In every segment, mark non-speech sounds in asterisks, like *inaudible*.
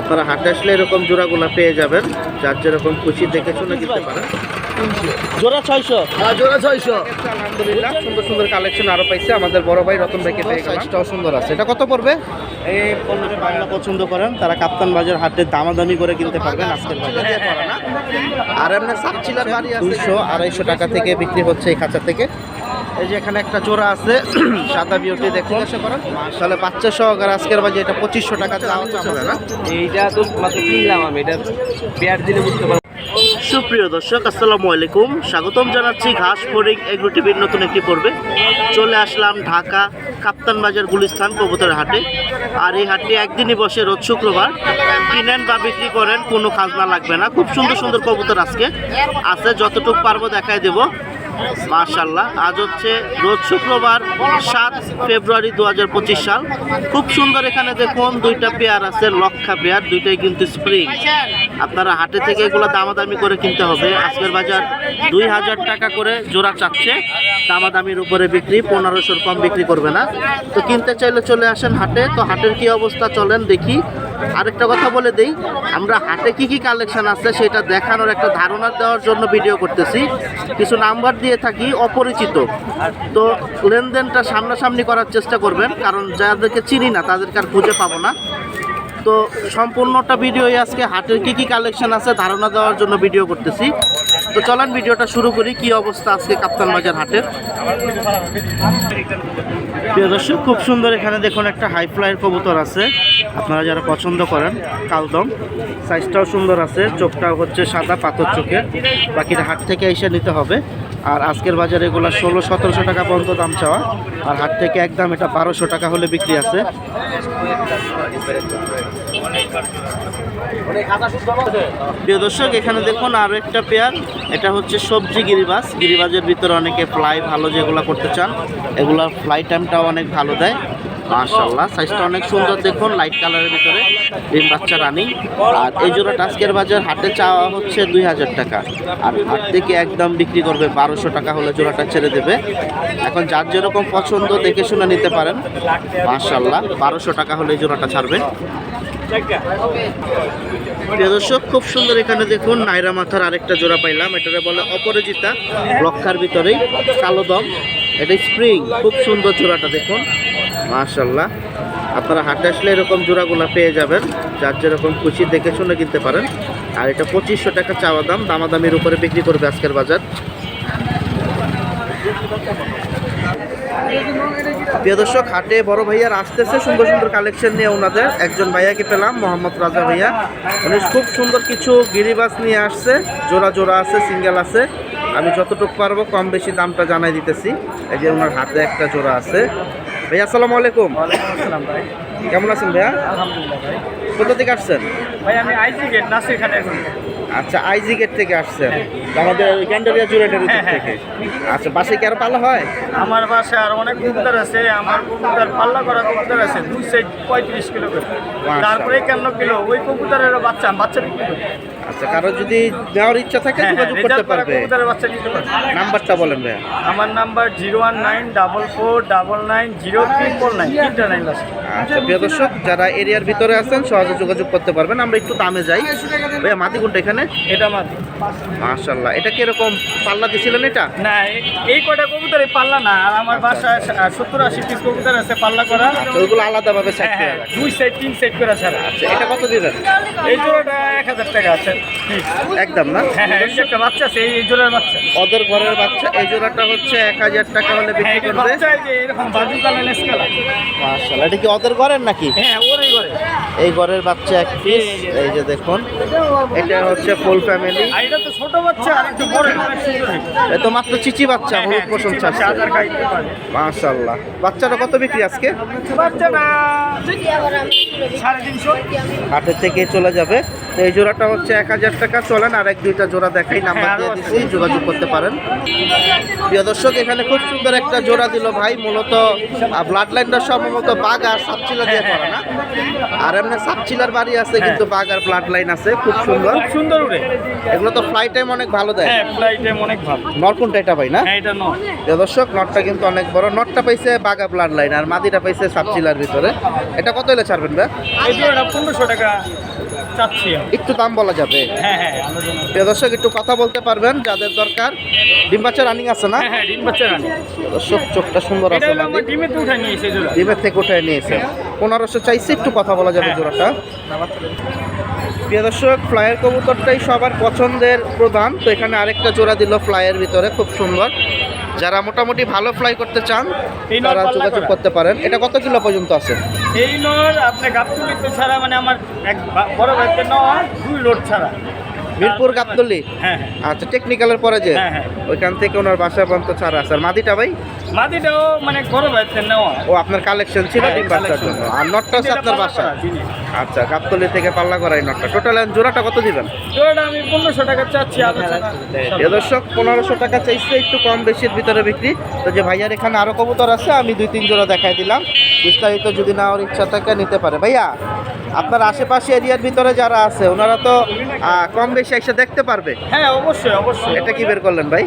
আপনারা হাটে আসলে এরকম জোড়াগুলো পেয়ে যাবেন। যার যেরকম খুশি দেখে শুনে কিনতে পারেন। জোড়া ছয়শো। জোড়া ছয়শো। আলহামদুলিল্লাহ সুন্দর সুন্দর কালেকশন আরও পাইছে। আমাদের বড় ভাই রতন ভাইকে পেয়ে সাইজটাও সুন্দর আছে। এটা কত পড়বে? এই পণ্যটা বাংলা পছন্দ করেন। তারা কাপ্তান বাজার হাটে দামাদামি করে কিনতে পারবেন আজকের বাজারে। আর সাতচিলার বাড়ি আড়াইশো টাকা থেকে বিক্রি হচ্ছে এই খাঁচা থেকে। এই যে এখানে একটা জোড়া আছে *clears throat* সাদা বিউটি দেখুন। তাহলে বাচ্চা সহকার আজকের বাজে এটা পঁচিশশো টাকা এইটা তো মাত্র কিনলাম আমি এটা পেয়ার দিলে বুঝতে পারব। সুপ্রিয় দর্শক আসসালামু আলাইকুম। স্বাগতম জানাচ্ছি ঘাস ফরিং এগ্রো টিভির নতুন একটি পর্বে। চলে আসলাম ঢাকা কাপ্তান বাজার গুলিস্তান কবুতরের হাটে। আর এই হাটটি একদিনই বসে রোজ শুক্রবার। কিনেন বা বিক্রি করেন কোনো খাজনা লাগবে না। খুব সুন্দর সুন্দর কবুতর আজকে। আছে যতটুকু পারব দেখাই দেবো। মার্শাল্লাহ আজ হচ্ছে রোজ শুক্রবার, সাত ফেব্রুয়ারি দু হাজার পঁচিশ সাল। খুব সুন্দর এখানে দেখুন, দুইটা পেয়ার আছে, লক্ষা পেয়ার, দুইটাই কিন্তু স্প্রিং আপনারা হাটে থেকে এগুলো দামাদামি করে কিনতে হবে। আজকের বাজার দুই হাজার টাকা করে জোড়া চাচ্ছে। দামাদামির উপরে বিক্রি, পনেরোশোর কম বিক্রি করবে না। তো কিনতে চাইলে চলে আসেন হাটে। তো হাটের কি অবস্থা চলেন দেখি। আরেকটা কথা বলে দেই, আমরা হাটে কি কি কালেকশন আছে সেটা দেখানোর একটা ধারণা দেওয়ার জন্য ভিডিও করতেছি। কিছু নাম্বার দিয়ে থাকি, অপরিচিত। তো লেনদেনটা সামনাসামনি করার চেষ্টা করবেন, কারণ যাদেরকে চিনি না, তাদেরকে আর খুঁজে পাবো না। তো সম্পূর্ণটা ভিডিওই আজকে হাটের কী কী কালেকশন আছে, ধারণা দেওয়ার জন্য ভিডিও করতেছি। তো চলেন, ভিডিওটা শুরু করি, কি অবস্থা আজকে কাপ্তান বাজার হাটের? প্রিয় দর্শক, খুব সুন্দর এখানে দেখুন একটা হাই ফ্লাইয়ের কবুতর আছে। আপনারা যারা পছন্দ করেন, কালদম। সাইজটাও সুন্দর আছে, চোখটাও হচ্ছে সাদা, পাথর চোখের বাকিটা হাট থেকে এসে নিতে হবে। আর আজকের বাজারে এগুলো ষোলো, সতেরোশো টাকা পর্যন্ত দাম চাওয়া। আর হাট থেকে একদম এটা বারোশো টাকা হলে বিক্রি আছে। প্রিয় দর্শক, এখানে দেখুন আরও একটা পেয়ার। এটা হচ্ছে সবজি গিরিবাস গিরিবাজের ভিতরে অনেকে ফ্লাই ভালো যেগুলো করতে চান, এগুলোর ফ্লাই টাইমটাও অনেক ভালো দেয়। মাশাল্লাহ সাইজটা অনেক সুন্দর দেখুন লাইট কালারের ভিতরে, ডিম বাচ্চা রানিং আর এই জোড়াটা আজকের বাজার, হাটে চাওয়া হচ্ছে দুই হাজার টাকা। আর হাট থেকে একদম বিক্রি করবে বারোশো টাকা হলে জোড়াটা ছেড়ে দেবে। এখন যার যেরকম পছন্দ, দেখে শুনে নিতে পারেন। মাশাল্লাহ বারোশো টাকা হলে জোড়াটা ছাড়বে। প্রিয় দর্শক, খুব সুন্দর এখানে দেখুন, নাইরা মাথার আরেকটা জোড়া পাইলাম। এটারে বলে অপরাজিতা, লক্ষার ভিতরেই কালো দম। এটা স্প্রিং খুব সুন্দর জোড়াটা দেখুন। মাশাল্লাহ আপনারা হাটে আসলে এরকম জোড়াগুলো পেয়ে যাবেন। যার যেরকম খুশি দেখে শুনে কিনতে পারেন। আর এটা পঁচিশশো টাকা চাওয়া দাম, দামাদামির উপরে বিক্রি করবে আজকের বাজার। প্রিয় দর্শক, হাটে বড় ভাইয়ার আসতেছে, সুন্দর সুন্দর কালেকশন নিয়ে ওনাদের। একজন ভাইয়াকে পেলাম, মোহাম্মদ রাজা ভাইয়া। উনি খুব সুন্দর কিছু গিরিবাস নিয়ে আসছে। জোড়া জোড়া আছে, সিঙ্গেল আছে। আমি যতটুকু পারব, কম বেশি দামটা জানাই দিতেছি। এই যে ওনার হাতে একটা জোড়া আছে। ভাইয়া আসসালামু আলাইকুম। আসসালাম ভাই। কেমন আছেন ভাইয়া? আলহামদুলিল্লাহ ভাই। কোথা থেকে আসছেন? ভাই আমি আইসি গেট নাসির খানে এখন। আচ্ছা আইজি গেট থেকে আসছেন। আমাদের গ্যান্ডারিয়া জুয়েলারি হ্যাঁ, হ্যাঁ, থেকে। আচ্ছা বাসে কি আরও পালা হয়? আমার বাসায় আর অনেক কবুতর আছে। আমার কবুতর পাল্লা করা কবুতর আছে। দুই সাইড পঁয়ত্রিশ কিলো করে। তারপরে একান্ন কিলো। ওই কবুতরের বাচ্চা বাচ্চা বিক্রি করি। আচ্ছা কারও যদি নেওয়ার ইচ্ছা থাকে হ্যাঁ হ্যাঁ যোগাযোগ করতে পারবে। নাম্বারটা বলেন ভাইয়া। আমার number zero one nine double four double nine zero triple nine. তিনটা নাইন আচ্ছা প্রিয় দর্শক যারা এরিয়ার ভিতরে আছেন সহজে যোগাযোগ করতে পারবেন। আমরা একটু দামে যাই। ভাইয়া মাটি কোনটা এখানে? এটা মাদি। মাশাল্লাহ এটা কীরকম? পাল্লা দিছিলেন এটা? না এই- কটা কবুতর এই পাল্লা না আর আমার বাসায় সত্তর আশি পিস কবুতর আছে পাল্লা করা। আচ্ছা ওইগুলো আলাদাভাবে সাইড হ্যাঁ করে দুই সাইড তিন সাইড করা ছাড়া। আচ্ছা এটা কত দিবেন এই জোড়াটা এক হাজার টাকা আছে। একদম না? হ্যাঁ হ্যাঁ এই যে একটা বাচ্চা আছে এই- জোড়ার বাচ্চা। ওদের ঘরের বাচ্চা এই জোড়াটা হচ্ছে এক হাজার টাকা হলে হ্যাঁ বিক্রি করবে। মাশাল্লাহ এটা কি ওদের ঘরের নাকি? হ্যাঁ ওরই করে এই ঘরের বাচ্চা এক পিস এই যে দেখুন এটা হচ্ছে ফুল ফ্যামিলি। এটা তো ছোট বাচ্চা আর একটু বড়। এ তো মাত্র চিচি বাচ্চা হলুদ পোষণ চিচি চাচ্ছে। বাচ্চাটা কত বিক্রি আজকে? বাচ্চা না সাড়ে তিনশো। হাটের থেকে চলে যাবে। তো এই জোড়াটা হচ্ছে এক হাজার টাকা চলেন আর এক দুইটা জোড়া দেখাই নাম্বার হ্যাঁ, দিয়ে দিচ্ছি যোগাযোগ করতে পারেন। প্রিয় দর্শক এখানে খুব সুন্দর একটা জোড়া দিল ভাই মূলত ব্লাড লাইনটা সম্ভবত বাঘ আর সাপচিলা দিয়ে করে না? আর এমনি সাপচিলার বাড়ি আছে হ্যাঁ। কিন্তু বাঘ আর ব্লাড লাইন আছে খুব সুন্দর। খুব সুন্দর উড়ে এগুলো তো ফ্লাই টাইম অনেক ভালো দেয়। হ্যাঁ ফ্লাইটে অনেক ভালো। নর কোনটা এটা ভাই না? এটা নয় প্রিয় দর্শক নটটা কিন্তু অনেক বড়। নটটা পাইছে বাঘা ব্লাড লাইন আর মাদিটা পাইছে সাপচিলার ভিতরে। এটা কত হলে ছাড়বেন ভাই? এই জোড়াটা পনেরোশো টাকা। চাচ্ছি একটু দাম বলা যাবে? হ্যাঁ হ্যাঁ প্রিয় দর্শক একটু কথা বলতে পারবেন যাদের দরকার। ডিম বাচ্চা রানিং আছে না? হ্যাঁ হ্যাঁ ডিম বাচ্চা রানি দর্শক চোখটা সুন্দর আছে হলো আমার ডিমে তো উঠে নিয়ে এসে জোড়া। ডিমের থেকে উঠে নিয়েছে পনেরোশো চাইছে একটু কথা বলা যাবে হ্যাঁ। জোড়াটা। প্রিয় দর্শক ফ্লাইয়ের কবুতরটাই সবার পছন্দের প্রধান। তো এখানে আরেকটা জোড়া দিল ফ্লাইয়ের ভিতরে খুব সুন্দর। যারা মোটামুটি ভালো ফ্লাই করতে চান এই নর তারা যোগাযোগ করতে পারেন। এটা কত কিলো পর্যন্ত আছে? এই নর আপনি গাবতুলিতে ছাড়া মানে আমার এক বড় ভাইতে নয় দুই লোড ছাড়া। মিরপুর তারপরে গাবতলি? হ্যাঁ হ্যাঁ। আচ্ছা টেকনিক্যালের পরে যে? হ্যাঁ, হ্যাঁ। ওইখান থেকে ওনার বাসা পর্যন্ত ছাড়া আছে। আর মাদিটা ভাই? মাদিটাও মানে বড় ভাইতে নেওয়া। ও আপনার কালেকশন ছিল হ্যাঁ, ডিম বাচ্চার জন্য। আর নটটা হচ্ছে আপনার বাসা? আচ্ছা গাবতলি থেকে পাল্লা করা এই নটটা। টোটাল জোড়াটা কত দিবেন? জোড়াটা আমি পনেরোশো টাকা চাচ্ছি এ দর্শক পনেরোশো টাকা চাইছে একটু কম বেশির ভিতরে বিক্রি। তো যে ভাইয়ার এখানে আরও কবুতর আছে আমি দুই তিন জোড়া দেখাই দিলাম। বিস্তারিত যদি না ওর ইচ্ছা থাকে নিতে পারে। ভাইয়া আপনার আশেপাশে এরিয়ার ভিতরে যারা আছে ওনারা তো কম বেশি এসে দেখতে পারবে? হ্যাঁ অবশ্যই অবশ্যই। এটা কি বের করলেন ভাই?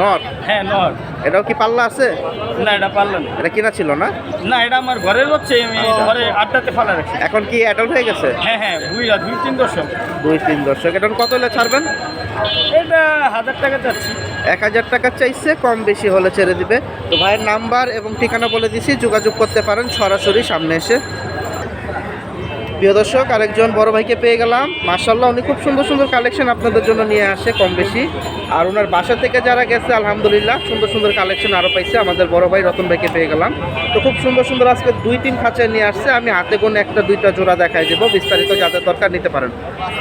নট হ্যাঁ নর। এটাও কি পাল্লা আছে? না এটা পাল্লা না এটা কিনা ছিল না? না এটা আমার ঘরের হচ্ছে আমি ঘরে আড্ডাতে ফালা রাখছি। এখন কি অ্যাডাল্ট হয়ে গেছে? হ্যাঁ হ্যাঁ বুঝলা দুই তিন দশক। দুই তিন দর্শক এটা কত হলে ছাড়বেন? এটা হাজার টাকা চাচ্ছি। এক হাজার টাকা চাইছে কম বেশি হলে ছেড়ে দিবে। তো ভাইয়ের নাম্বার এবং ঠিকানা বলে দিছি যোগাযোগ করতে পারেন সরাসরি সামনে এসে। প্রিয় দর্শক আরেকজন বড় ভাইকে পেয়ে গেলাম। মার্শাল্লাহ উনি খুব সুন্দর সুন্দর কালেকশন আপনাদের জন্য নিয়ে আসে কম বেশি আর ওনার বাসা থেকে যারা গেছে আলহামদুলিল্লাহ সুন্দর সুন্দর কালেকশন আরও পাইছে। আমাদের বড় ভাই রতন ভাইকে পেয়ে গেলাম। তো খুব সুন্দর সুন্দর আজকে দুই তিন খাঁচায় নিয়ে আসছে। আমি হাতে কোন একটা দুইটা জোড়া দেখাই দেবো। বিস্তারিত যাদের দরকার নিতে পারেন।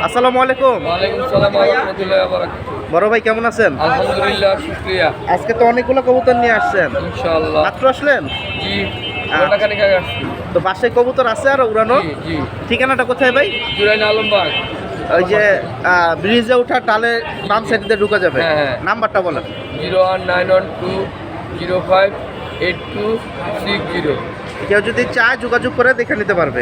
আসসালামু আলাইকুম। বড় ভাই কেমন আছেন? আলহামদুলিল্লাহ শুক্রিয়া। আজকে তো অনেকগুলো কবুতর নিয়ে আসছেন। ইনশাআল্লাহ। মাত্র আসলেন? জি। আসছি তো বাসায় কবুতর আছে আর উড়ানো। ঠিকানাটা কোথায় ভাই? জুরাইন আলমবাগ। ওই যে ব্রিজে ওঠা টালে সাইড দিয়ে ঢুকা যাবে। হ্যাঁ, হ্যাঁ। নাম্বারটা বলেন। Zero one nine one two zero five eight two six zero. কেউ যদি চায় যোগাযোগ করে দেখে নিতে পারবে।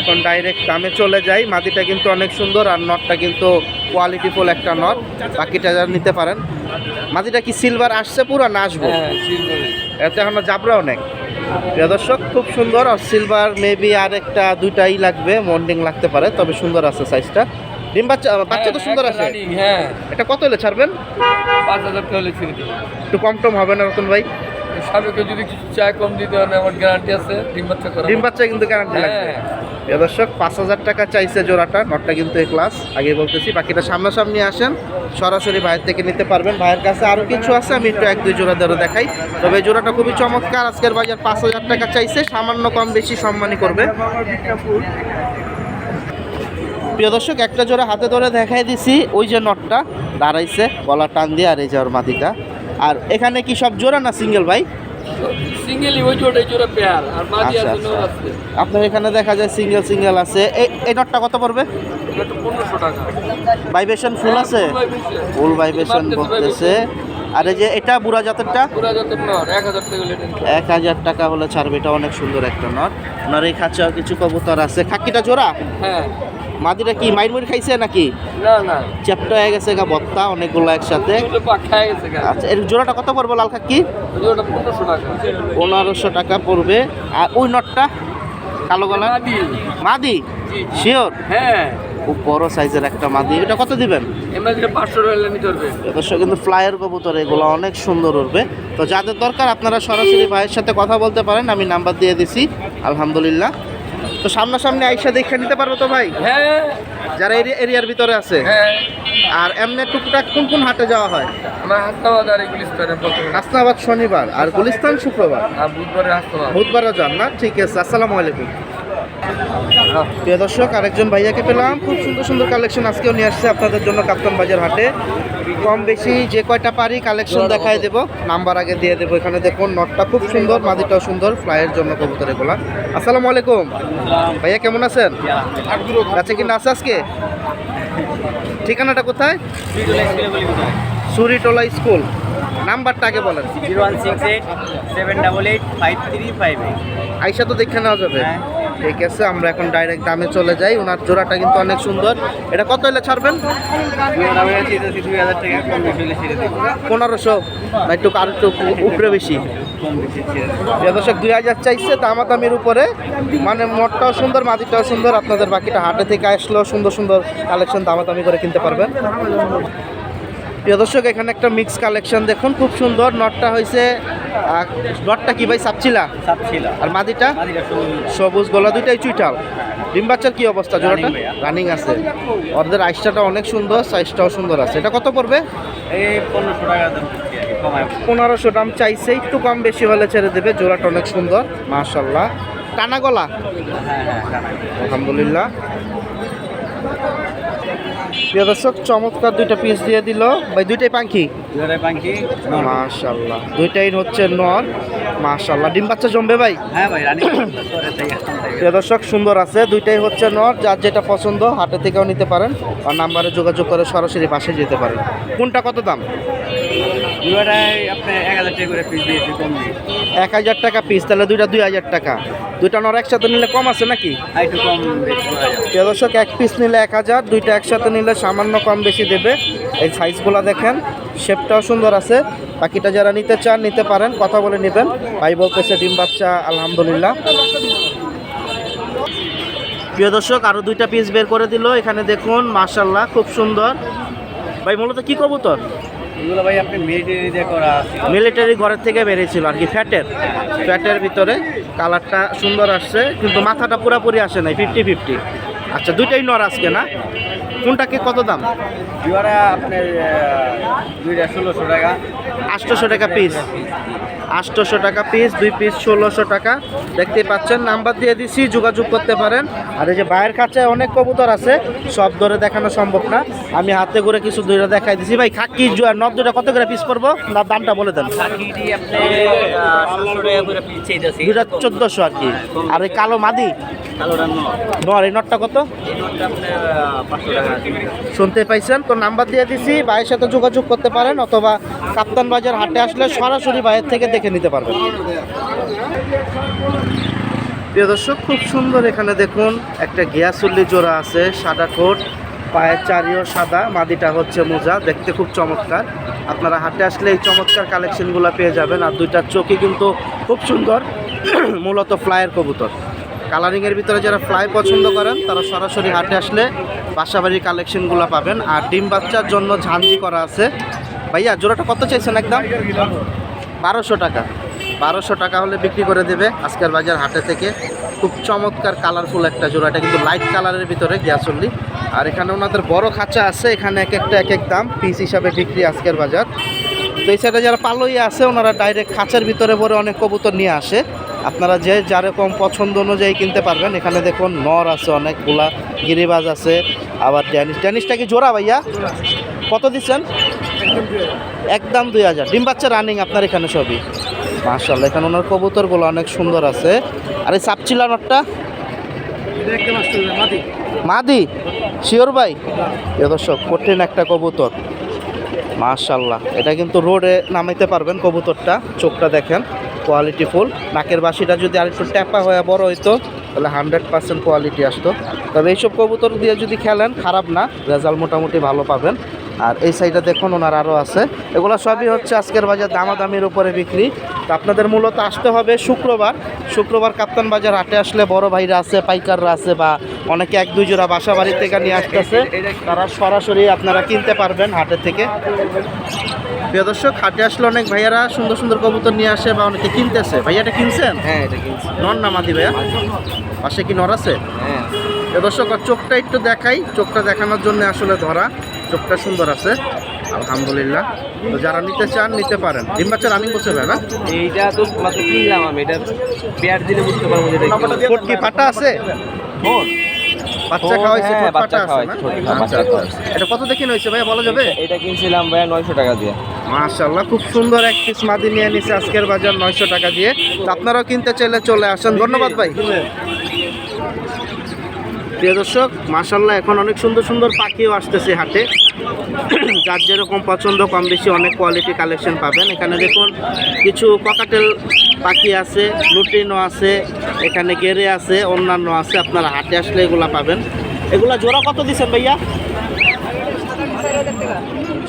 এখন ডাইরেক্ট দামে চলে যাই। মাদিটা কিন্তু অনেক সুন্দর আর নটটা কিন্তু কোয়ালিটিফুল একটা নট বাকিটা যা নিতে পারেন। মাদিটা কি সিলভার আসছে পুরো না আসব? হ্যাঁ এতে এখনও জাবরা অনেক। প্রিয় দর্শক খুব সুন্দর আর সিলভার মেবি আর একটা দুইটাই লাগবে মন্ডিং লাগতে পারে তবে সুন্দর আছে সাইজটা ডিম বাচ্চা বাচ্চা তো সুন্দর আছে। হ্যাঁ। এটা কত হলে ছাড়বেন? পাঁচ হাজার একটু কম টম হবে না রতন ভাই? সাবেকে যদি কিছু চায় কম দিতে হবে আমার গ্যারান্টি আছে ডিম বাচ্চা করা ডিম বাচ্চা কিন্তু গ্যারান্টি লাগবে। হ্যাঁ। প্রিয় দর্শক পাঁচ হাজার টাকা চাইছে জোড়াটা নটটা কিন্তু এই ক্লাস আগে বলতেছি বাকিটা সামনাসামনি আসেন সরাসরি ভাইয়ের থেকে নিতে পারবেন। ভাইয়ের কাছে আরও কিছু আছে আমি একটু এক দুই জোড়া ধরে দেখাই। তবে জোড়াটা খুবই চমৎকার আজকের বাজার পাঁচ হাজার টাকা চাইছে সামান্য কম বেশি সম্মানই করবে। প্রিয় দর্শক একটা জোড়া হাতে ধরে দেখাই দিছি ওই যে নটটা দাঁড়াইছে গলা টান দিয়ে আর এই যে ওর মাদিটা আর এখানে কি সব জোড়া না সিঙ্গেল ভাই? সিঙ্গেলি ওই জোড়া জোড়া পেয়ার আর মাঝি আচ্ছা, আছে নর আচ্ছা। আছে। আপনার এখানে দেখা যায় সিঙ্গেল সিঙ্গেল আছে। এই নটটা কত পড়বে? ভাইব্রেশন ফুল আছে? ফুল ভাইব্রেশন বলতেছে। আর এই যে এটা বুড়া জাতেরটা? এক হাজার টাকা হলে ছাড়বে এটা অনেক সুন্দর একটা নট নর। এই খাঁচাও কিছু কবুতর আছে। খাকিটা জোড়া? হ্যাঁ। মাদিটা কি মাইরমুর খাইছে নাকি? না না। চ্যাপ্টা হয়ে গেছে গা বত্তা অনেকগুলো একসাথে। আচ্ছা এর জোড়াটা কত পড়বে লাল খাকি পনেরোশো টাকা। পড়বে। আর ওই নটটা কালো গলা মাদি। মাদি? শিওর হ্যাঁ। খুব বড় সাইজের একটা মাদি। এটা কত দিবেন? দর্শক কিন্তু ফ্লায়ার কবুতর এগুলো অনেক সুন্দর উঠবে তো যাদের দরকার আপনারা সরাসরি ভাইয়ের সাথে কথা বলতে পারেন আমি নাম্বার দিয়ে দিছি। আলহামদুলিল্লাহ। তো সামনাসামনি আইসা দেখে নিতে পারব তো ভাই? হ্যাঁ। যারা এরিয়ার ভিতরে আছে। হ্যাঁ। আর এমনি টুকটাক কোন কোন হাটে যাওয়া হয়? আমার হাসনাবাদ আর গুলিস্তানে হাসনাবাদ শনিবার আর গুলিস্তান শুক্রবার। আর বুধবারে হাসনাবাদ বুধবারও যান না? ঠিক আছে আসসালামু আলাইকুম। প্রিয় দর্শক আরেকজন ভাইয়াকে পেলাম। খুব সুন্দর সুন্দর কালেকশন আজকেও নিয়ে আসছে আপনাদের জন্য কাপ্তান বাজার হাটে। কম বেশি যে কয়টা পারি কালেকশন দেখায় দেবো। নাম্বার আগে দিয়ে দেবো। এখানে দেখুন নটটা খুব সুন্দর মাদিটাও সুন্দর ফ্লাইয়ের জন্য কবুতর এগুলা। আসসালামু আলাইকুম। ভাইয়া কেমন আছেন? কাছে কিনা আছে আজকে? ঠিকানাটা কোথায়? সুরিটোলা স্কুল। নাম্বারটা আগে বলেন। Zero one six eight seven double eight five three five eight. আইসা তো দেখে নেওয়া যাবে। হ্যাঁ। ঠিক আছে, আমরা এখন ডাইরেক্ট দামে চলে যাই। ওনার জোড়াটা কিন্তু অনেক সুন্দর। এটা কত হলে ছাড়বেন? পনেরোশো। না, একটু আর একটু উপরে বেশি। দুই হাজার চাইছে দামাদামির উপরে। মানে মঠটাও সুন্দর মাটিটাও সুন্দর। আপনাদের বাকিটা হাটে থেকে আসলেও সুন্দর সুন্দর কালেকশন দামাদামি করে কিনতে পারবেন। প্রিয় দর্শক এখানে একটা মিক্স কালেকশন দেখুন খুব সুন্দর। নটটা হয়েছে নটটা কি ভাই সাপচিলা সাত আর মাদিটা? সবুজ। গলা দুইটাই চুইটাল ডিম বাচ্চার কি অবস্থা জোড়াটা রানিং আছে। ওদের আইসটাটা অনেক সুন্দর সাইজটাও সুন্দর আছে। এটা কত পড়বে? এই পনেরোশো টাকা দাম চাইছে একটু কম বেশি হলে ছেড়ে দেবে জোড়াটা অনেক সুন্দর মাশাল্লাহ টানা গলা? হ্যাঁ হ্যাঁ জানাই আলহামদুলিল্লাহ। প্রিয় দর্শক চমৎকার দুইটা পিস দিয়ে দিল। ভাই দুইটাই পাখি মাশাল্লাহ দুইটাই হচ্ছে নর। মাশাল্লাহ ডিম বাচ্চা জমবে ভাই? হ্যাঁ ভাই *coughs* প্রিয় দর্শক সুন্দর আছে দুইটাই হচ্ছে নর যার যেটা পছন্দ হাটে থেকেও নিতে পারেন। আর নাম্বারে যোগাযোগ করে সরাসরি পাশে যেতে পারেন। কোনটা কত দাম? আপনি এক হাজার টাকা করে পিস দিয়েছি কম দিয়ে এক হাজার টাকা পিস তাহলে দুইটা দুই হাজার টাকা। দুইটা নর একসাথে নিলে কম আছে নাকি? একটু কম দর্শক এক পিস নিলে এক হাজার দুইটা একসাথে নিলে সামান্য কম বেশি দেবে। এই সাইজগুলো দেখেন শেপটাও সুন্দর আছে। বাকিটা যারা নিতে চান নিতে পারেন কথা বলে নেবেন। ভাই বলতেছে ডিম বাচ্চা আলহামদুলিল্লাহ। প্রিয় দর্শক আরও দুইটা পিস বের করে দিল। এখানে দেখুন মাশাল্লাহ খুব সুন্দর। ভাই মূলত কি কবুতর? এগুলো ভাই আপনি মিলিটারি দিয়ে করা আছে। মিলিটারি ঘরের থেকে বেরিয়েছিল আর কি ফ্যাটের ফ্যাটের ভিতরে কালারটা সুন্দর আসছে কিন্তু মাথাটা পুরাপুরি আসে নাই ফিফটি ফিফটি আচ্ছা দুইটাই নর আজকে না? কোনটা কি কত দাম? আপনার দুইটা ষোলোশো টাকা। আটশোশো টাকা পিস আটশোশো টাকা পিস দুই পিস ষোলোশো টাকা। দেখতে পাচ্ছেন নাম্বার দিয়ে দিছি, যোগাযোগ করতে পারেন। আর এই যে বাইরের কাছে অনেক কবুতর আছে, সব ধরে দেখানো সম্ভব না। আমি হাতে করে কিছু দুইটা দেখাই দিছি। ভাই, খাকি নব দুটা কত করে পিস করব? না, দামটা বলে দেন। দুইটা চোদ্দোশো আর কি। আর ওই কালো মাদি? নর, এই নটটা কত? শুনতে পাইছেন? তো নাম্বার দিয়ে দিছি, ভাইয়ের সাথে যোগাযোগ করতে পারেন, অথবা কাপ্তান বাজার হাটে আসলে সরাসরি ভাইয়ের থেকে দেখে নিতে পারবেন। প্রিয় দর্শক, খুব সুন্দর এখানে দেখুন, একটা গিয়াসুল্লি জোড়া আছে, সাদা ঠোঁট, পায়ের চারিও সাদা, মাদিটা হচ্ছে মোজা, দেখতে খুব চমৎকার। আপনারা হাটে আসলে এই চমৎকার কালেকশনগুলো পেয়ে যাবেন, আর দুইটার চোখই কিন্তু খুব সুন্দর, *clears throat* মূলত ফ্লাইয়ের কবুতর। কালারিংয়ের ভিতরে যারা ফ্লাই পছন্দ করেন, তারা সরাসরি হাটে আসলে বাসাবাড়ির কালেকশনগুলো পাবেন। আর ডিম বাচ্চার জন্য ঝাঞ্জি করা আছে। ভাইয়া, জোড়াটা কত চাইছেন একদম? বারোশো টাকা। বারোশো টাকা হলে বিক্রি করে দেবে আজকের বাজার হাটে থেকে। খুব চমৎকার কালারফুল একটা জোড়া। এটা কিন্তু লাইট কালারের ভিতরে গ্যাসল্লি আর এখানে ওনাদের বড় খাঁচা আছে, এখানে এক একটা, এক এক দাম। পিস হিসাবে বিক্রি আজকের বাজার। তো এই সাইডে যারা পালই আছে, ওনারা ডাইরেক্ট খাঁচার ভিতরে পরে অনেক কবুতর নিয়ে আসে। আপনারা যে যেরকম পছন্দ অনুযায়ী কিনতে পারবেন। এখানে দেখুন, নর আছে অনেকগুলা গিরিবাজ আছে। আবার ড্যানিশ। ড্যানিশটা কি জোড়া ভাইয়া? কত দিচ্ছেন? একদম দুই হাজার। ডিম বাচ্চা রানিং আপনার এখানে সবই। মার্শাল্লাহ এখানে ওনার কবুতরগুলো অনেক সুন্দর আছে। আর এই সাপচিলা নটটা মাদি? শিওর ভাই? দর্শক, কঠিন একটা কবুতর। মাশাল্লাহ এটা কিন্তু রোডে নামাইতে পারবেন কবুতরটা। চোখটা দেখেন কোয়ালিটি ফুল নাকের বাসিটা যদি আরেকটু ট্যাপা হয়ে বড় হইতো, তাহলে হান্ড্রেড পার্সেন্ট কোয়ালিটি আসতো। তবে এইসব কবুতর দিয়ে যদি খেলেন, খারাপ না। রেজাল্ট মোটামুটি ভালো পাবেন। আর এই সাইডে দেখুন ওনার আরও আছে। এগুলো সবই হচ্ছে আজকের বাজার দামাদামির উপরে বিক্রি। তো আপনাদের মূলত আসতে হবে শুক্রবার। শুক্রবার কাপ্তান বাজার হাটে আসলে বড় ভাইরা আছে পাইকাররা আছে বা অনেকে এক দুই জোড়া বাসা বাড়ি থেকে নিয়ে আসতেছে। তারা সরাসরি আপনারা কিনতে পারবেন হাটের থেকে। প্রিয় দর্শক হাটে আসলে অনেক ভাইয়ারা সুন্দর সুন্দর কবুতর নিয়ে আসে বা অনেকে কিনতেছে। ভাইয়াটা কিনছেন? হ্যাঁ এটা কিনছি। নর না মাদি ভাইয়া? পাশে কি নর আছে? হ্যাঁ। দর্শক চোখটা একটু দেখাই। চোখটা দেখানোর জন্য আসলে ধরা। চোখটা সুন্দর আছে। আলহামদুলিল্লাহ। তো যারা নিতে চান নিতে পারেন। ডিম বাচ্চা রানিং বসে ভাই না? এইটা তো মাত্র কিনলাম আমি। এটা পেয়ার দিলে বুঝতে পারব যে। ঠোঁট কি। পাটা আছে? বাচ্চা খাওয়াইছে হ্যাঁ, বাচ্চা আছে খাওয়াইছে। এটা কত দেখে হয়েছে ভাই বলা যাবে? এটা কিনছিলাম ভাই নয়শো টাকা দিয়ে। মাশাল্লাহ খুব সুন্দর এক পিস মাদি নিয়ে নিছে আজকের বাজার নয়শো টাকা দিয়ে। আপনারাও কিনতে চাইলে চলে আসেন। ধন্যবাদ ভাই। প্রিয় দর্শক মাশাল্লাহ এখন অনেক সুন্দর সুন্দর পাখিও আসতেছে হাটে। *clears throat* যার যেরকম পছন্দ কম বেশি অনেক কোয়ালিটি কালেকশন পাবেন। এখানে দেখুন, কিছু ককাটেল পাখি আছে লুটিনও আছে, এখানে গেরে আছে, অন্যান্য আছে। আপনারা হাটে আসলে এগুলা পাবেন। এগুলা জোড়া কত দিচ্ছেন ভাইয়া?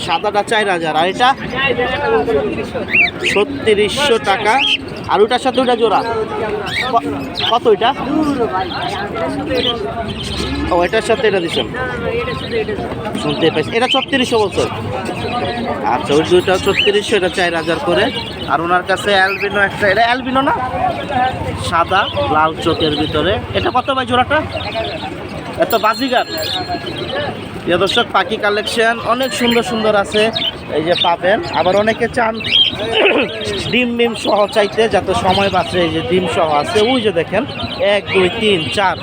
সাদাটা চার হাজার, আর এটা? ছত্রিশশো টাকা। আর ওটার সাথে ওটা জোড়া। কত ওইটা? ও, এটার সাথে এটা দিচ্ছেন শুনতে পাইছি। এটা ছত্রিশশো বলছেন আচ্ছা ওই দুইটা ছত্রিশশো, এটা চার হাজার করে। আর ওনার কাছে অ্যালবিনো একটা, এটা অ্যালবিনো না? সাদা, লাল চোখের ভিতরে। এটা কত ভাই জোড়াটা? এত বাজিগার। দর্শক, পাখি কালেকশন অনেক সুন্দর সুন্দর আছে। এই যে পাবেন। আবার অনেকে চান *coughs* ডিম মিম সহ চাইতে, যাতে সময় বাঁচে। এই যে ডিম সহ আছে। ওই যে দেখেন, এক, দুই, তিন, চার।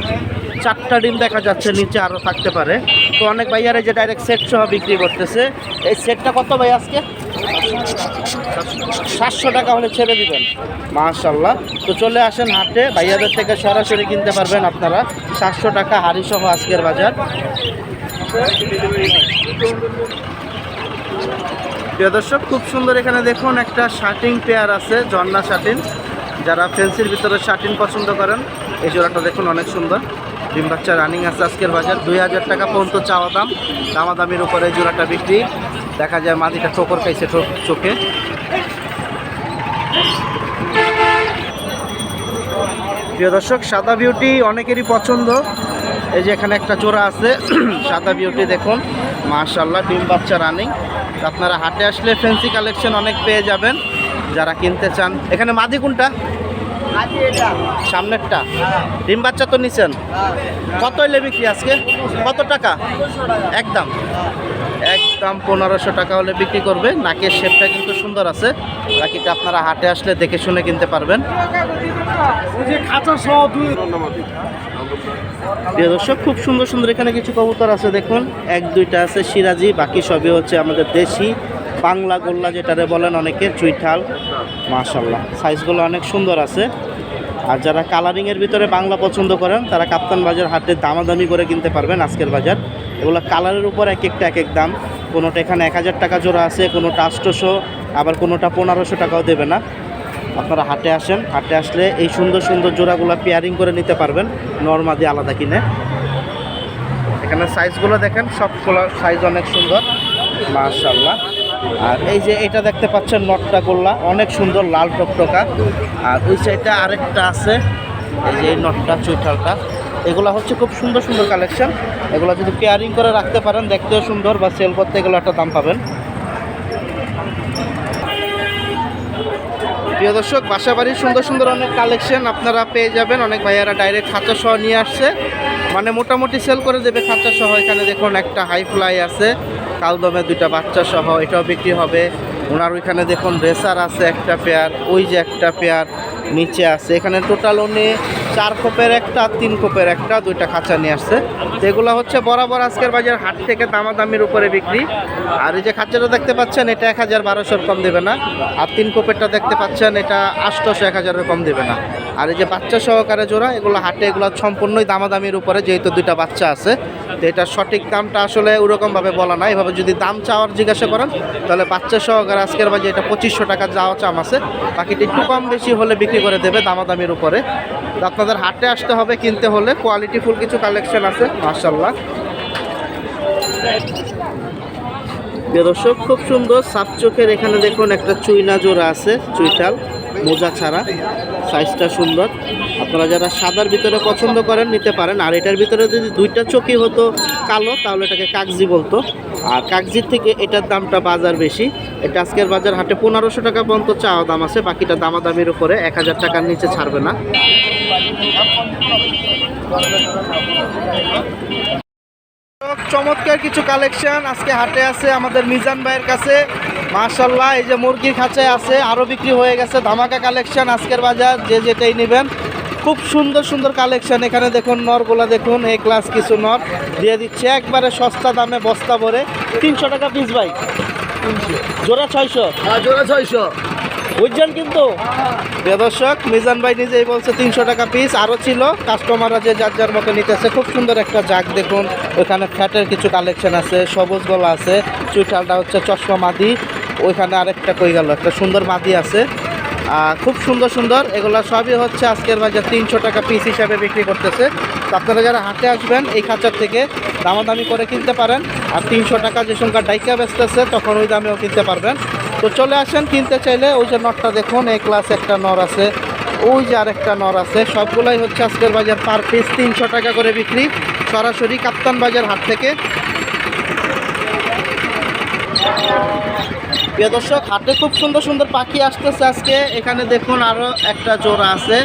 চারটা ডিম দেখা যাচ্ছে, নিচে আরও থাকতে পারে। তো অনেক ভাইয়ারে যে ডাইরেক্ট সেট সহ বিক্রি করতেছে। এই সেটটা কত ভাই আজকে? সাতশো টাকা হলে ছেড়ে দিবেন। মাশাল্লাহ তো চলে আসেন হাটে। ভাইয়াদের থেকে সরাসরি কিনতে পারবেন আপনারা। সাতশো টাকা হাড়ি সহ আজকের বাজার। প্রিয় দর্শক, খুব সুন্দর এখানে দেখুন একটা শার্টিং পেয়ার আছে ঝর্ণা শার্টিন যারা ফেন্সির ভিতরে শার্টিন পছন্দ করেন, এই জোড়াটা দেখুন অনেক সুন্দর। ডিম বাচ্চা রানিং আছে আজকের বাজার। দুই হাজার টাকা পর্যন্ত চাওয়া দাম। দামাদামির উপরে এই জোড়াটা বিক্রি। দেখা যায় মাটিটা ঠোকর খাইছে চোখে। প্রিয় দর্শক, সাদা বিউটি অনেকেরই পছন্দ। এই যে এখানে একটা জোড়া আছে *clears throat* সাদা বিউটি দেখুন। মাশাল্লাহ ডিম বাচ্চা রানিং আপনারা হাটে আসলে ফ্যান্সি কালেকশন অনেক পেয়ে যাবেন। যারা কিনতে চান এখানে মাদি কোনটা? সামনেরটা। ডিম বাচ্চা তো নিছেন। কত হইলে বিক্রি আজকে? কত টাকা? একদম। একদম পনেরোশো টাকা হলে বিক্রি করবে। নাকের শেপটা কিন্তু সুন্দর আছে। বাকিটা আপনারা হাটে আসলে দেখে শুনে কিনতে পারবেন। প্রিয় দর্শক, খুব সুন্দর সুন্দর এখানে কিছু কবুতর আছে, দেখুন। এক, দুইটা আছে, সিরাজি, বাকি সবই হচ্ছে আমাদের দেশি, বাংলা গোল্লা যেটারে বলেন অনেকে, চুইঠাল। মাশাল্লাহ সাইজগুলো অনেক সুন্দর আছে। আর যারা কালারিংয়ের ভিতরে বাংলা পছন্দ করেন, তারা কাপ্তান বাজার হাটে দামাদামি করে কিনতে পারবেন আজকের বাজার। এগুলো কালারের উপর এক একটা এক এক দাম। কোনোটা এখানে এক হাজার টাকা জোড়া আছে, কোনোটা আষ্টশো আবার কোনোটা পনেরোশো টাকাও দেবে না। আপনারা হাটে আসেন, হাটে আসলে এই সুন্দর সুন্দর জোড়াগুলো পেয়ারিং করে নিতে পারবেন নর্মাদি আলাদা কিনে। এখানে সাইজগুলো দেখেন সবগুলো সাইজ অনেক সুন্দর মাশাল্লাহ আর এই যে এটা দেখতে পাচ্ছেন, নটটা গোল্লা, অনেক সুন্দর লাল টকটকা। আর ওই সাইডে আরেকটা আছে, এই যে এই নটটা চুইঠালটা এগুলো হচ্ছে খুব সুন্দর সুন্দর কালেকশন এগুলো যদি পেয়ারিং করে রাখতে পারেন, দেখতেও সুন্দর বা সেল করতে এগুলো একটা দাম পাবেন। প্রিয় দর্শক বাসা বাড়ির সুন্দর সুন্দর অনেক কালেকশন আপনারা পেয়ে যাবেন। অনেক ভাইয়ারা ডাইরেক্ট খাঁচা সহ নিয়ে আসছে। মানে মোটামুটি সেল করে দেবে খাঁচা সহ এখানে দেখুন একটা হাই ফ্লাই আছে। কালদমে দুইটা বাচ্চা সহ এটাও বিক্রি হবে। ওনার ওইখানে দেখুন রেসার আছে একটা পেয়ার ওই যে একটা পেয়ার নিচে আছে। এখানে টোটাল উনি চার কোপের একটা, তিন কোপের একটা, দুইটা খাঁচা নিয়ে আসছে। এগুলো হচ্ছে বরাবর আজকের বাজার হাট থেকে দামা দামাদামির উপরে বিক্রি। আর এই যে খাঁচাটা দেখতে পাচ্ছেন, এটা এক হাজার বারোশোর কম দেবে না। আর তিন কোপেরটা দেখতে পাচ্ছেন, এটা আটশোশো, এক হাজারের কম দেবে না। আর এই যে বাচ্চা সহকারে জোড়া, এগুলো হাটে এগুলো সম্পূর্ণই দামাদামির উপরে, যেহেতু দুইটা বাচ্চা আছে। তো সঠিক দামটা আসলে ওরকমভাবে বলা নাই। এভাবে যদি দাম চাওয়ার জিজ্ঞাসা করেন, তাহলে বাচ্চা সহকারে আজকের বাজে এটা পঁচিশশো টাকা যাওয়া চাম আছে। বাকিটা একটু কম বেশি হলে বিক্রি করে দেবে দামাদামির উপরে। তো আপনাদের হাটে আসতে হবে, কিনতে হলে। কোয়ালিটি ফুল কিছু কালেকশন আছে মার্শাল্লাহ দর্শক, খুব সুন্দর, সাপ চোখের এখানে দেখুন একটা চুইনা জোড়া আছে, চুইটাল। মোজা ছাড়া সাইজটা সুন্দর। আপনারা যারা সাদার ভিতরে পছন্দ করেন, নিতে পারেন। আর এটার ভিতরে যদি দুইটা চোখই হতো কালো, তাহলে এটাকে কাগজি বলতো। আর কাগজির থেকে এটার দামটা বাজার বেশি। এটা আজকের বাজার হাটে পনেরোশো টাকা পর্যন্ত চাওয়া দাম আছে। বাকিটা দামাদামির উপরে এক হাজার টাকার নিচে ছাড়বে না। চমৎকার কিছু কালেকশন আজকে হাটে আছে আমাদের মিজান ভাইয়ের কাছে। মাশাল্লাহ এই যে মুরগির খাঁচায় আছে আরও বিক্রি হয়ে গেছে ধামাকা কালেকশন আজকের বাজার যে যেটাই নেবেন। খুব সুন্দর সুন্দর কালেকশন এখানে দেখুন নরগুলা দেখুন এই ক্লাস কিছু নর দিয়ে দিচ্ছে একবারে সস্তা দামে বস্তা ভরে। তিনশো টাকা পিস ভাই। জোড়া ছয়শো। জোড়া ছয়শো। বুঝছেন কিন্তু? প্রিয় দর্শক মিজান ভাই নিজেই বলছে তিনশো টাকা পিস আরও ছিল। কাস্টমাররা যে যার যার মতো নিতেছে খুব সুন্দর একটা জাগ দেখুন। ওইখানে ফ্যাটের কিছু কালেকশন আছে সবুজ গলা আছে চুইঠালটা হচ্ছে চশমা মাদি। ওইখানে আরেকটা কই গেল, একটা সুন্দর মাদি আছে। খুব সুন্দর সুন্দর, এগুলো সবই হচ্ছে আজকের বাজার তিনশো টাকা পিস হিসাবে বিক্রি করতেছে। আপনারা যারা হাটে আসবেন, এই খাঁচার থেকে দামাদামি করে কিনতে পারেন। আর তিনশো টাকা যে সংখ্যা ডাইকা বেচতেছে, তখন ওই দামেও কিনতে পারবেন। তো চলে আসেন, কিনতে চাইলে ওই যে নটটা দেখুন এই ক্লাস একটা নর আছে, ওই যে আরেকটা নর আছে। সবগুলাই হচ্ছে আজকের বাজার পার পিস তিনশো টাকা করে বিক্রি, সরাসরি কাপ্তান বাজার হাট থেকে। প্রিয় দর্শক হাটে খুব সুন্দর সুন্দর পাখি আসতেছে আজকে। এখানে দেখুন আরও একটা জোড়া আছে।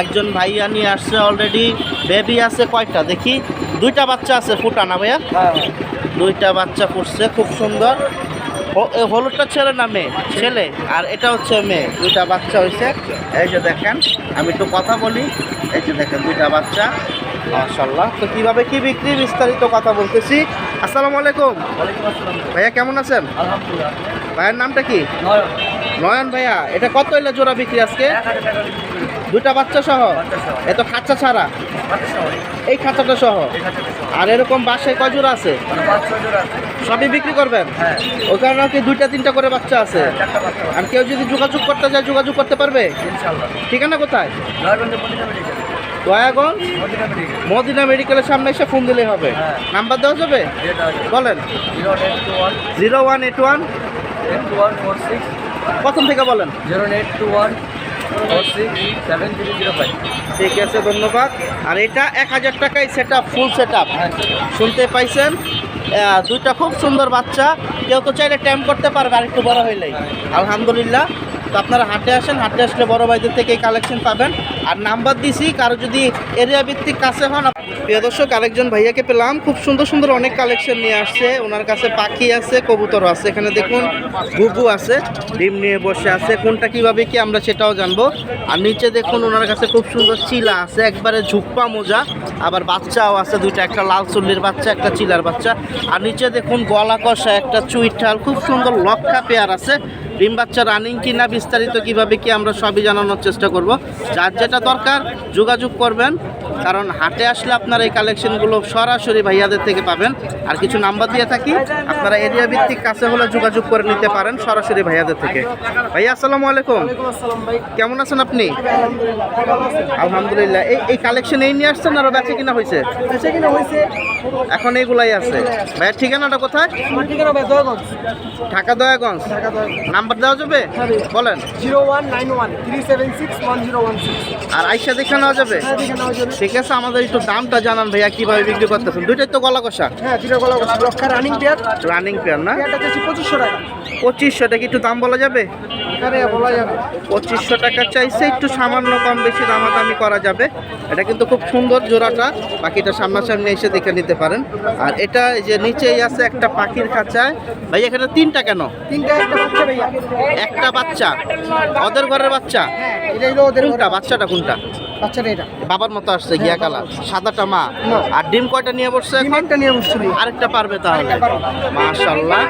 একজন ভাইয়া নিয়ে আসছে অলরেডি বেবি আছে কয়টা? দেখি। দুইটা বাচ্চা আছে ফুটানা ভাইয়া? দুইটা বাচ্চা ফুটছে খুব সুন্দর। হলুদটা ছেলে না মেয়ে? ছেলে। আর এটা হচ্ছে মেয়ে। দুইটা বাচ্চা হয়েছে এই যে দেখেন আমি একটু কথা বলি। এই যে দেখেন দুইটা বাচ্চা। মাশাল্লাহ তো কীভাবে কি বিক্রি বিস্তারিত কথা বলতেছি। আসসালামু আলাইকুম। ভাইয়া কেমন আছেন? আলহামদুলিল্লাহ। ভাইয়ের নামটা কি? নয়ন। ভাইয়া এটা কত হইলে জোড়া বিক্রি আজকে? দুটা বাচ্চা সহ? এ তো খাঁচা ছাড়া। এই খাঁচাটা সহ? আর এরকম বাসায় কয় জোড়া আছে? সবই বিক্রি করবেন? হ্যাঁ। ওখানে কি দুইটা তিনটা করে বাচ্চা আছে? আর কেউ যদি যোগাযোগ করতে চায় যোগাযোগ করতে পারবে? ঠিকানা কোথায়? মদিনা দয়াগঞ্জ? মদিনা মেডিকেলের সামনে এসে ফোন দিলেই হবে। হ্যাঁ। নাম্বার দেওয়া যাবে? বলেন। Zero one eight one. Eight two one four six প্রথম থেকে বলেন। Zero eight two one four six seven zero zero five ঠিক আছে ধন্যবাদ। আর এটা এক হাজার টাকায় set up full set up শুনতে পাইছেন? দুইটা খুব সুন্দর বাচ্চা। কেউ তো চাইলে ট্যাম্প করতে পারবে আর একটু বড় হইলেই। আলহামদুলিল্লাহ। তো আপনারা হাটে আসেন, হাটে আসলে বড় ভাইদের থেকে এই কালেকশন পাবেন। আর নাম্বার দিছি, কারও যদি এরিয়া ভিত্তিক কাছে হন প্রিয় দর্শক, আরেকজন ভাইয়াকে পেলাম। খুব সুন্দর সুন্দর অনেক কালেকশন নিয়ে আসছে। ওনার কাছে পাখি আছে কবুতর আছে। এখানে দেখুন, ঘুঘু আছে, ডিম নিয়ে বসে আছে। কোনটা কীভাবে কি আমরা সেটাও জানব। আর নিচে দেখুন, ওনার কাছে খুব সুন্দর চিলা আছে। একবারে ঝুপ্পা মোজা, আবার বাচ্চাও আছে দুইটা, একটা লাল চুল্লির বাচ্চা, একটা চিলার বাচ্চা। আর নিচে দেখুন, গলা কষা একটা চুইঠাল। খুব সুন্দর লক্ষা পেয়ার আছে। ডিম বাচ্চা রানিং কি না বিস্তারিত কীভাবে কি আমরা সবই জানানোর চেষ্টা করব। যার যেটা দরকার যোগাযোগ করবেন। কারণ হাটে আসলে আপনারা এই কালেকশনগুলো সরাসরি ভাইয়াদের থেকে পাবেন। আর কিছু নাম্বার দিয়ে থাকি আপনারা এরিয়া ভিত্তিক কাছে হলে যোগাযোগ করে নিতে পারেন সরাসরি ভাইয়াদের থেকে। ভাইয়া আসসালামু আলাইকুম। ভাই। কেমন আছেন আপনি? আলহামদুলিল্লাহ এই এই কালেকশন এই নিয়ে আসছেন আরও বেচে কিনা হয়েছে এখন এইগুলাই আছে। ভাইয়ার ঠিকানাটা কোথায়? ঢাকা দয়াগঞ্জ। নাম্বার দেওয়া যাবে? হ্যাঁ বলেন। Zero one nine one three seven six one zero one six. আর আইসা দেখে নেওয়া যাবে। ঠিক আছে আমাদের একটু দামটা জানান ভাইয়া কীভাবে বিক্রি করতেছেন? দুইটাই তো গলা কষা হ্যাঁ দুটো গলা বসে লক্ষা রানিং পেয়ার রানিং পেয়ার না? পেয়ারটা চাচ্ছি পঁচিশশো টাকা। পঁচিশশো টাকা একটু দাম বলা যাবে? বলা যাবে। পঁচিশশো টাকা চাইছে একটু সামান্য কম বেশি দামাদামি করা যাবে। এটা কিন্তু খুব সুন্দর জোড়াটা। পাখিটা সামনাসামনি এসে দেখে নিতে পারেন। আর এটা যে নিচেই আছে একটা পাখির খাঁচায়। ভাই এখানে তিনটা কেন? তিনটা একটা বাচ্চা ভাইয়া। একটা বাচ্চা? ওদের ঘরের বাচ্চা? হ্যাঁ এটা ওদের কোনটা? বাচ্চাটা কোনটা? এটা। বাবার মতো আসছে গিয়া কালার সাদাটা মা। আর ডিম কয়টা নিয়ে বসছে এখন? নিয়ে বসছি আরেকটা পারবে তাহলে। মাশাল্লাহ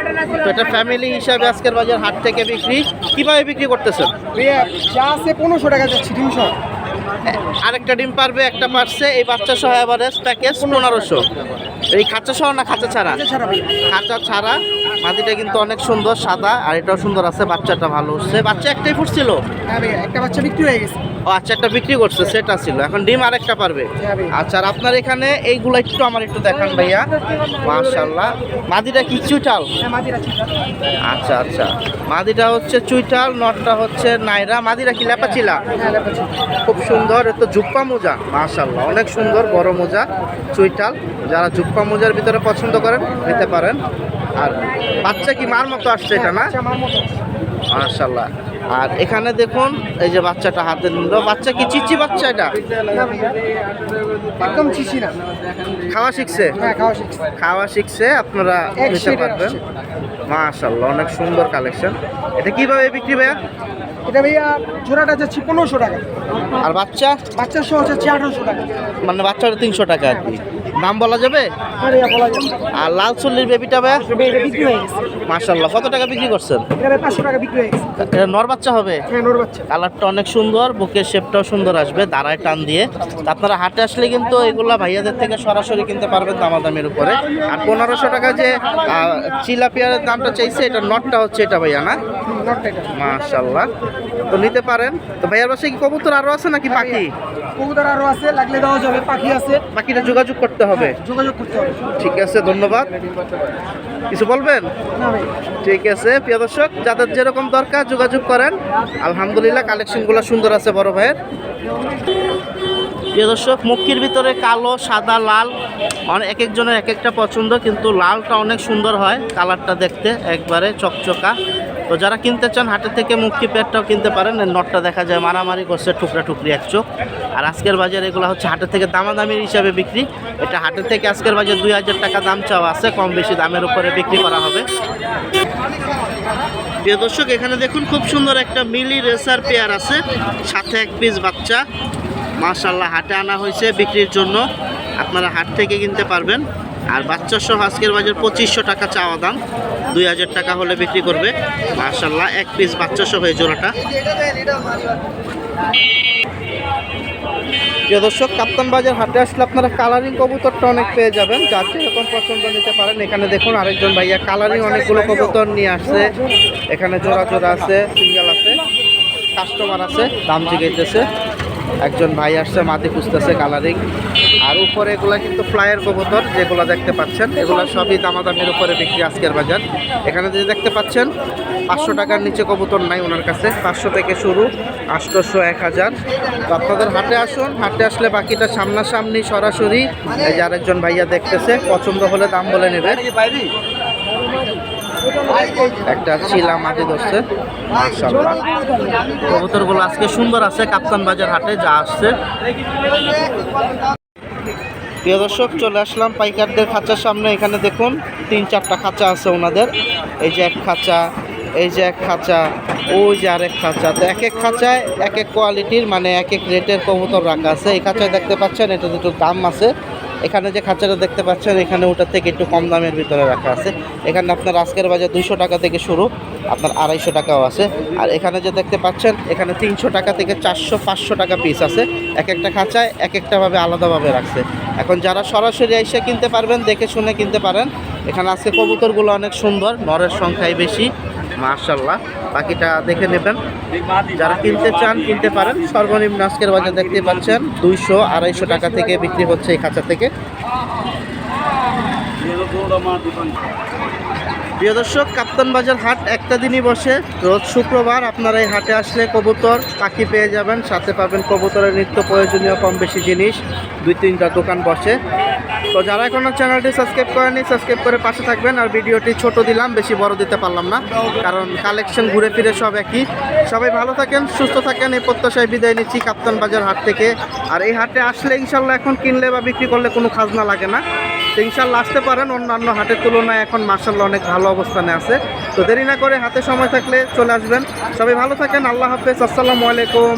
তো এটা ফ্যামিলি হিসাবে আজকের বাজার হাট থেকে বিক্রি। কীভাবে বিক্রি করতেছেন? যা আছে পনেরোশো টাকা যাচ্ছে তিনশো আরেকটা ডিম পারবে একটা পারছে। এই বাচ্চা সহ এভারেজ প্যাকেজ পনেরোশো। এই খাঁচা সহ না খাঁচা ছাড়া? খাঁচা ছাড়া। মাটিটা কিন্তু অনেক সুন্দর সাদা আর এটাও সুন্দর আছে বাচ্চাটা ভালো উঠছে। বাচ্চা একটাই ফুটছিল? একটা বাচ্চা বিক্রি হয়ে গেছে। ও আচ্ছা একটা বিক্রি করছে সেটা ছিল। এখন ডিম আরেকটা পারবে? হ্যাঁ আচ্ছা আর আপনার এখানে এইগুলো একটু আমার একটু দেখান ভাইয়া। মাশাল্লাহ মাদিটা কি চুইটাল হ্যাঁ আচ্ছা আচ্ছা। মাদিটা হচ্ছে চুইটাল নটটা হচ্ছে নাইরা। মাদিরা কি লেপাচিলা হ্যাঁ খুব সুন্দর এত জুপ্পা মোজা। মাশাল্লাহ অনেক সুন্দর বড় মোজা চুইটাল যারা জুপ্পা মোজার ভিতরে পছন্দ করেন নিতে পারেন। আর বাচ্চা কি মার মতো আসছে এটা না? মাশাল্লাহ আর এখানে দেখুন এই যে বাচ্চাটা হাতে নিল বাচ্চা কি চিচি বাচ্চা এটা? একদম চিচি না। খাওয়া শিখছে? হ্যাঁ খাওয়া শিখছি। খাওয়া শিখছে আপনারা নিতে পারবেন। মাশাল্লাহ অনেক সুন্দর কালেকশন এটা কীভাবে বিক্রি ভাইয়া? এটা ভাইয়া জোড়াটা যাচ্ছে পনেরোশো টাকা। আর বাচ্চা? বাচ্চা সহ যাচ্ছে আঠারোশো টাকা। মানে বাচ্চাটা তিনশো টাকা আর কি। দাম বলা যাবে? আর লাল চল্লির বেবিটা গেছে। মাশাল্লাহ কত টাকা বিক্রি করছেন? এটা ভাই নর বাচ্চা হবে? হ্যাঁ কালারটা অনেক সুন্দর বুকের শেপটাও সুন্দর আসবে দাঁড়ায় টান দিয়ে। আপনারা হাটে আসলে কিন্তু এগুলা ভাইয়াদের থেকে সরাসরি কিনতে পারবেন দামাদামের উপরে। আর পনেরোশো টাকা যে চিলাপিয়ার দামটা চাইছে এটা নটটা হচ্ছে এটা ভাইয়া না? মাশাল্লাহ তো নিতে পারেন। তো ভাইয়ার বাসায় কি কবুতর আরও আছে নাকি পাখি? কবুতর আরও আছে লাগলে দেওয়া যাবে পাখি আছে। পাখিটা যোগাযোগ করতে হবে। যোগাযোগ করতে হবে। ঠিক আছে ধন্যবাদ। কিছু বলবেন? ঠিক আছে প্রিয় দর্শক যাদের যেরকম দরকার যোগাযোগ করেন। আলহামদুলিল্লাহ কালেকশনগুলো সুন্দর আছে বড় ভাইয়ের। প্রিয় দর্শক মুক্তির ভিতরে কালো, সাদা, লাল। মানে এক একজনের এক একটা পছন্দ, কিন্তু লালটা অনেক সুন্দর হয় কালারটা দেখতে, একবারে চকচকা। তো যারা কিনতে চান হাটের থেকে মুক্তি পেটটাও কিনতে পারেন। নটটা দেখা যায় মারামারি করছে টুকরা টুকরি এক চোখ। আর আজকের বাজারে এগুলো হচ্ছে হাটের থেকে দামাদামির হিসাবে বিক্রি। এটা হাটের থেকে আজকের বাজারে দুই হাজার টাকা দাম চাওয়া আছে, কম বেশি দামের উপরে বিক্রি করা হবে। প্রিয় দর্শক, এখানে দেখুন খুব সুন্দর একটা মিলি রেসার পেয়ার আছে। সাথে এক পিস বাচ্চা। মাশাল্লাহ হাটে আনা হয়েছে বিক্রির জন্য। আপনারা হাট থেকে কিনতে পারবেন। আর বাচ্চা সহ আজকের বাজার পঁচিশশো টাকা চাওয়া দাম। দুই হাজার টাকা হলে বিক্রি করবে। মার্শাল্লাহ এক পিস বাচ্চা সহ এই জোড়াটা। দর্শক, কাপ্তান বাজার হাটে আসলে আপনারা কালারিং কবুতরটা অনেক পেয়ে যাবেন। যার যেরকম পছন্দ নিতে পারেন, এখানে দেখুন আরেকজন ভাইয়া কালারিং অনেকগুলো কবুতর নিয়ে আসছে। এখানে জোড়া জোড়া আছে, সিঙ্গেল আছে কাস্টমার আছে, দাম জিগাইতেছে। একজন ভাই আসছে মাটি খুঁজতেছে কালারিং আর উপরে এগুলা কিন্তু ফ্লাইয়ের কবুতর, যেগুলো দেখতে পাচ্ছেন। এগুলো সবই দামাদামির উপরে বিক্রি আজকের বাজার। এখানে যে দেখতে পাচ্ছেন, পাঁচশো টাকার নিচে কবুতর নাই ওনার কাছে। পাঁচশো থেকে শুরু, আটশোশো, এক হাজার। আপনাদের হাটে আসুন, হাটে আসলে বাকিটা সামনাসামনি সরাসরি এই যে আরেকজন ভাইয়া দেখতেছে, পছন্দ হলে দাম বলে নেবে। একটা চিলা মাটি ধরছে মাশাআল্লাহ। কবুতরগুলো আজকে সুন্দর আছে, কাপ্তান বাজার হাটে যা আসছে। প্রিয় দর্শক, চলে আসলাম পাইকারদের খাঁচার সামনে। এখানে দেখুন, তিন চারটা খাঁচা আছে ওনাদের। এই যে এক খাঁচা, এই যে এক খাঁচা, ওই যে আরেক খাঁচা। তো এক এক খাঁচায় এক এক কোয়ালিটির মানে এক এক রেটের কবুতর রাখা আছে। এই খাঁচায় দেখতে পাচ্ছেন এটা একটু দাম আছে। এখানে যে খাঁচাটা দেখতে পাচ্ছেন, এখানে ওটার থেকে একটু কম দামের ভিতরে রাখা আছে। এখানে আপনার আজকের বাজার দুইশো টাকা থেকে শুরু, আপনার আড়াইশো টাকাও আছে। আর এখানে যে দেখতে পাচ্ছেন, এখানে তিনশো টাকা থেকে চারশো, পাঁচশো টাকা পিস আছে। এক একটা খাঁচায় এক একটাভাবে আলাদাভাবে রাখছে। এখন যারা সরাসরি এসে কিনতে পারবেন, দেখে শুনে কিনতে পারেন। এখানে আজকে কবুতরগুলো অনেক সুন্দর, নরের সংখ্যাই বেশি। মার্শাল্লাহ বাকিটা দেখে নেবেন। যারা কিনতে চান, কিনতে পারেন। সর্বনিম্ন আজকের বাজার দেখতে পাচ্ছেন দুইশো আড়াইশো টাকা থেকে বিক্রি হচ্ছে এই খাঁচা থেকে। প্রিয় দর্শক, কাপ্তান বাজার হাট একটা দিনই বসে। রোজ শুক্রবার আপনারা এই হাটে আসলে কবুতর পাখি পেয়ে যাবেন, সাথে পাবেন কবুতরের নিত্য প্রয়োজনীয় কম বেশি জিনিস, দুই তিনটা দোকান বসে। তো যারা এখনও চ্যানেলটি সাবস্ক্রাইব করেনি সাবস্ক্রাইব করে পাশে থাকবেন। আর ভিডিওটি ছোট দিলাম, বেশি বড় দিতে পারলাম না, কারণ কালেকশন ঘুরে ফিরে সব একই। সবাই ভালো থাকেন, সুস্থ থাকেন, এই প্রত্যাশায় বিদায় নিচ্ছি কাপ্তান বাজার হাট থেকে। আর এই হাটে আসলে ইনশাল্লাহ এখন কিনলে বা বিক্রি করলে কোনো খাজনা লাগে না। তো ইনশাল্লাহ আসতে পারেন, অন্যান্য হাটের তুলনায় এখন মার্শাল্লাহ অনেক ভালো অবস্থানে আছে। তো দেরি না করে হাতে সময় থাকলে চলে আসবেন। সবাই ভালো থাকেন, আল্লাহ হাফেজ, আসসালামু আলাইকুম।